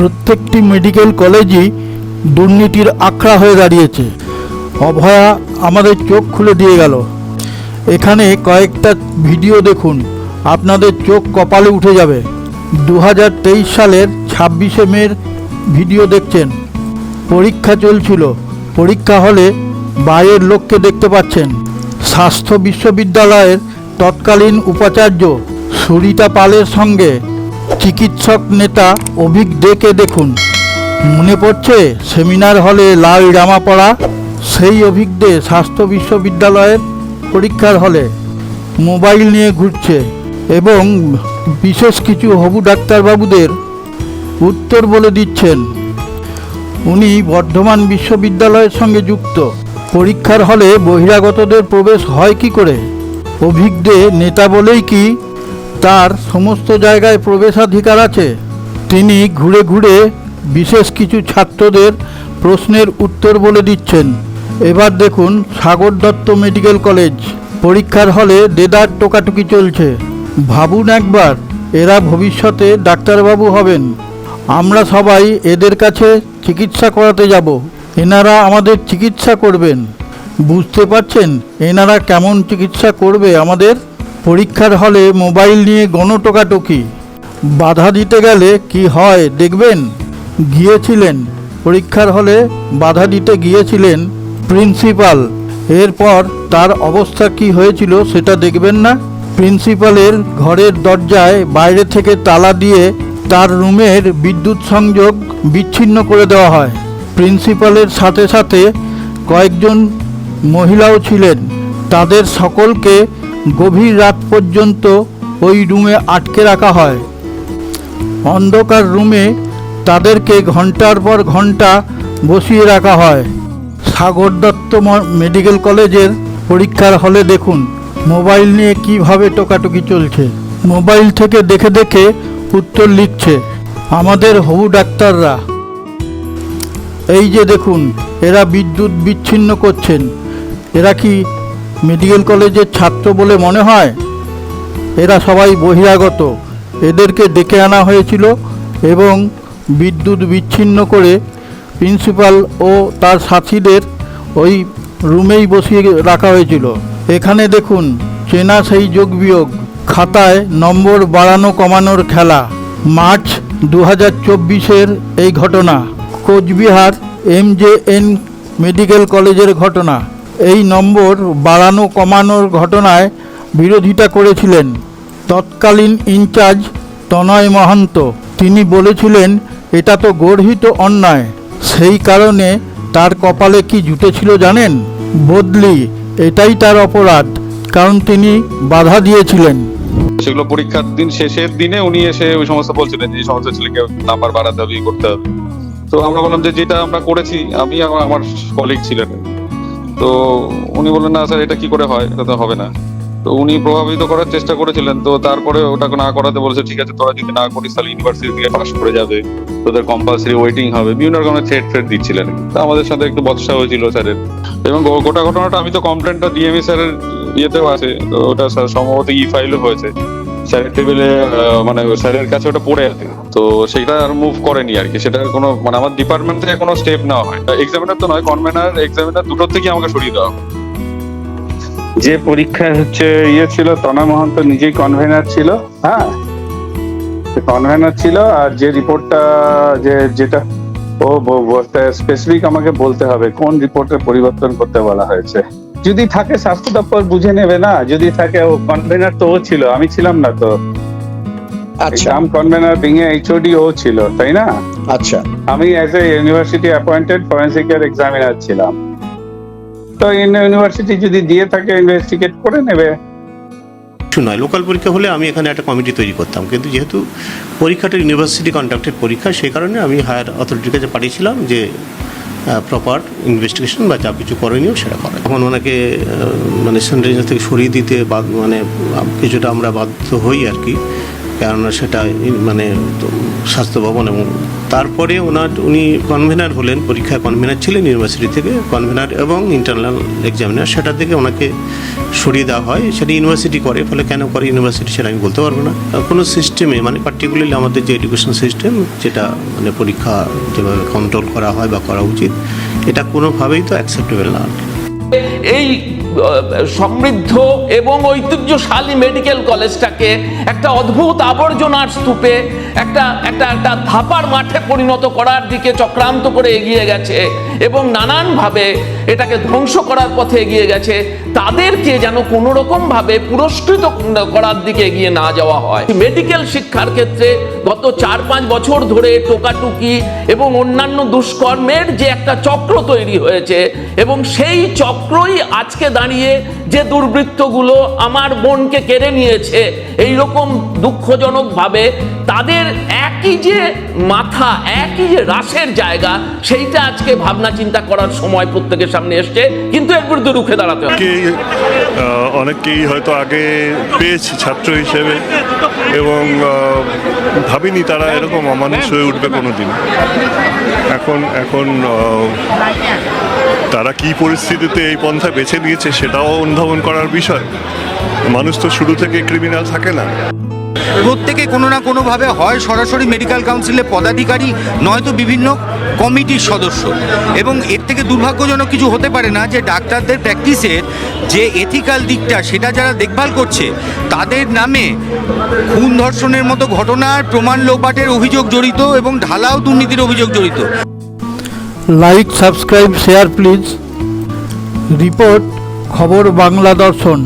প্রত্যেকটি মেডিকেল কলেজই দুর্নীতির আখড়া হয়ে দাঁড়িয়েছে। অভয়া আমাদের চোখ খুলে দিয়ে গেল। এখানে কয়েকটা ভিডিও দেখুন। আপনাদের চোখ কপালে উঠে যাবে। দু হাজার তেইশ সালের ছাব্বিশে মের ভিডিও দেখছেন। পরীক্ষা চলছিল। পরীক্ষা হলে বাইরের লোককে দেখতে পাচ্ছেন। স্বাস্থ্য বিশ্ববিদ্যালয়ের তৎকালীন উপাচার্য সুরিতা পালের সঙ্গে চিকিৎসক নেতা অভিক দেকে দেখুন। মনে পড়ছে, সেমিনার হলে লাল জামা পড়া, সেই অভিজ্ঞে স্বাস্থ্য বিশ্ববিদ্যালয়ের পরীক্ষার হলে মোবাইল নিয়ে ঘুরছে এবং বিশেষ কিছু হবু ডাক্তারবাবুদের উত্তর বলে দিচ্ছেন। উনি বর্ধমান বিশ্ববিদ্যালয়ের সঙ্গে যুক্ত। পরীক্ষার হলে বহিরাগতদের প্রবেশ হয় কি করে? অভিজ্ঞে নেতা বলেই কি তার সমস্ত জায়গায় প্রবেশাধিকার আছে। তিনি ঘুরে ঘুরে বিশেষ কিছু ছাত্রদের প্রশ্নের উত্তর বলে দিচ্ছেন। এবার দেখুন সাগর দত্ত মেডিকেল কলেজ। পরীক্ষার হলে দেদার টোকাটুকি চলছে। ভাবুন একবার, এরা ভবিষ্যতে ডাক্তারবাবু হবেন। আমরা সবাই এদের কাছে চিকিৎসা করাতে যাব। এনারা আমাদের চিকিৎসা করবেন। বুঝতে পারছেন, এনারা কেমন চিকিৎসা করবে আমাদের? পরীক্ষার হলে মোবাইল নিয়ে গণটোকাটকি। বাধা দিতে গেলে কি হয় দেখবেন? গিয়েছিলেন। পরীক্ষার হলে বাধা দিতে গিয়েছিলেন প্রিন্সিপাল। এরপর তার অবস্থা কি হয়েছিল সেটা দেখবেন না? প্রিন্সিপালের ঘরের দরজায় বাইরে থেকে তালা দিয়ে তার রুমের বিদ্যুৎ সংযোগ বিচ্ছিন্ন করে দেওয়া হয়। প্রিন্সিপালের সাথে সাথে কয়েকজন মহিলাও ছিলেন। তাদের সকলকে গভীর রাত পর্যন্ত ওই রুমে আটকে রাখা হয়। অন্ধকার রুমে তাদেরকে ঘণ্টার পর ঘণ্টা বসিয়ে রাখা হয়। সাগর দত্ত মেডিকেল কলেজের পরীক্ষার হলে দেখুন, মোবাইল নিয়ে কীভাবে টোকাটুকি চলছে। মোবাইল থেকে দেখে দেখে উত্তর লিখছে, আমাদের হবু ডাক্তাররা। এই যে দেখুন, এরা বিদ্যুৎ বিচ্ছিন্ন করছেন। এরা কি মেডিকেল কলেজের ছাত্র বলে মনে হয়, এরা সবাই বহিরাগত। এদেরকে ডেকে আনা হয়েছিল এবং বিদ্যুৎ বিচ্ছিন্ন করে প্রিন্সিপাল ও তার সাথীদের ওই রুমেই বসিয়ে রাখা হয়েছিল। এখানে দেখুন, চেনা সেই যোগ বিয়োগ খাতায় নম্বর বাড়ানো কমানোর খেলা। মার্চ দু হাজার চব্বিশের এই ঘটনা। কোচবিহার এমজেএন মেডিকেল কলেজের ঘটনা। এই নম্বর বাড়ানো কমানোর ঘটনায় বিরোধিতা করেছিলেন তৎকালীন ইনচার্জ তনয় মহান্ত। তিনি বলেছিলেন, এটা তো গর্হিত অন্যায়। সেই কারণে তার কপালে কি জুটেছিল জানেন? বদলি, এটাই তার অপরাধ। কারণ তিনি বাধা দিয়েছিলেন। সেগুলো পরীক্ষার দিন শেষের দিনে উনি এসে ওই সমস্ত বলছিলেন যে, এই সমস্ত ছেলেকে নাম্বার বাড়াতে হবে করতে হবে। তো আমরা বললাম যে, যেটা আমরা করেছি, আমি আমার কলিগ ছিলেন। তো উনি বললেন, না, স্যার, এটা কি করে হয়? এটা তো হবে না। তো উনি প্রভাবিত করার চেষ্টা করেছিলেন। তো তারপরে ওটাকে না করাতে বলেছে, ঠিক আছে, তোরা যদি না করিস, তাহলে ইউনিভার্সিটি থেকে পাস করে যাবে। তোদের কম্পালসারি ওয়েটিং হবে। বিভিন্ন রকমের থ্রেট ফ্রেট দিচ্ছিলেন। তো আমাদের সাথে একটু বৎসা হয়েছিল স্যারের। এবং গোটা ঘটনাটা, আমি তো কমপ্লেনটা ডিএমই স্যারের ইয়েতেও আছে। তো ওটা স্যার সম্ভবত ই ফাইলও হয়েছে। স্যারের টেবিলে মানে স্যারের কাছে ওটা পড়ে আছে। তো সেটা আর মুভ করেনি আর কি। সেটা কোনো মানে আমার ডিপার্টমেন্ট থেকে কোনো স্টেপ নেওয়া হয় এক্সামিনার তো নয় কনভেনার এক্সামিনার দুটোর থেকে আমাকে সরিয়ে দেওয়া। যে পরীক্ষা হচ্ছে ইয়ে ছিল তনা মহন্ত নিজেই কনভেনার ছিল হ্যাঁ? কনভেনার ছিল আর যে রিপোর্টটা যে, যেটা ও স্পেসিফিক আমাকে বলতে হবে, কোন রিপোর্টের পরিবর্তন করতে বলা হয়েছে। যদি থাকে স্বাস্থ্য দপ্তর বুঝে নেবে না যদি থাকে ও কনভেনার তো ও ছিল আমি ছিলাম না তো। আচ্ছা। এক্সাম কনভেনার বিঙে এইচওডি ও ছিল তাই না? আচ্ছা। আমি অ্যাজ এ ইউনিভার্সিটি অ্যাপয়েন্টেড ফরেন্সিকের এক্সামিনার ছিলাম। তো ইউনিভার্সিটি যদি দিয়ে থাকে ইনভেস্টিগেট করে নেবে। কিছু নয় লোকাল পরীক্ষা হলে আমি এখানে একটা কমিটি তৈরি করতাম কিন্তু যেহেতু পরীক্ষাটা ইউনিভার্সিটি কন্ডাক্টেড পরীক্ষা সেই কারণে আমি হায়ার অথরিটির কাছে পাঠিয়েছিলাম যে প্রপার ইনভেস্টিগেশন বা যা কিছু করণীয় সেটা করে তখন ওনাকে মানে সেন্ট্রাল থেকে সরিয়ে দিতে বা মানে কিছুটা আমরা বাধ্য হই আর কি। কেননা সেটা মানে স্বাস্থ্য ভবন এবং তারপরে ওনার, উনি কনভেনার হলেন পরীক্ষায় কনভেনার ছিলেন ইউনিভার্সিটি থেকে কনভেনার এবং ইন্টারনাল এক্সামিনার সেটা থেকে ওনাকে সরিয়ে দেওয়া হয়। সেটা ইউনিভার্সিটি করে, ফলে কেন করে ইউনিভার্সিটি সেটা আমি বলতে পারব না। কোনো সিস্টেমে মানে পার্টিকুলারলি আমাদের যে এডুকেশন সিস্টেম যেটা মানে পরীক্ষা যেভাবে কন্ট্রোল করা হয় বা করা উচিত, এটা কোনোভাবেই তো অ্যাকসেপ্টেবল না এই সমৃদ্ধ এবং ঐতিহ্যশালী মেডিকেল কলেজটাকে একটা অদ্ভুত আবর্জনার স্তূপে একটা একটা একটা ধাপার মাঠে পরিণত করার দিকে চক্রান্ত করে এগিয়ে গেছে এবং নানানভাবে এটাকে ধ্বংস করার পথে এগিয়ে গেছে। তাদেরকে যেন কোনো রকম ভাবে পুরস্কৃত করার দিকে এগিয়ে না যাওয়া হয়। মেডিকেল শিক্ষার ক্ষেত্রে গত চার পাঁচ বছর ধরে টোকাটুকি এবং অন্যান্য দুষ্কর্মের যে একটা চক্র তৈরি হয়েছে এবং সেই চক্রই আজকে দাঁড়িয়ে যে দুর্বৃত্তগুলো আমার বোনকে কেড়ে নিয়েছে এই রকম দুঃখজনকভাবে তাদের একই যে মাথা একই যে রাসের জায়গা সেইটা আজকে ভাবনা চিন্তা করার সময় প্রত্যেকের সামনে এসছে কিন্তু এর বিরুদ্ধে রুখে দাঁড়াতে হবে। অনেকেই হয়তো আগে পেয়েছি ছাত্র হিসেবে এবং ভাবিনি তারা এরকম অমানুষ হয়ে উঠবে কোনোদিন। এখন এখন আহ, তারা কি পরিস্থিতিতে এই পন্থা বেছে নিয়েছে সেটাও অনুধাবন করার বিষয়। মানুষ তো শুরু থেকে ক্রিমিনাল থাকে না। প্রত্যেকে কোনো না কোনোভাবে হয় সরাসরি মেডিকেল কাউন্সিলের পদাধিকারী, নয়তো বিভিন্ন কমিটির সদস্য। এবং এর থেকে দুর্ভাগ্যজনক কিছু হতে পারে না যে ডাক্তারদের প্র্যাকটিসের যে এথিক্যাল দিকটা, সেটা যারা দেখভাল করছে, তাদের নামে খুন ধর্ষণের মতো ঘটনার প্রমাণ লোপাটের অভিযোগ জড়িত এবং ঢালাও দুর্নীতির অভিযোগ জড়িত। Like subscribe share please report খবর বাংলা দর্শন।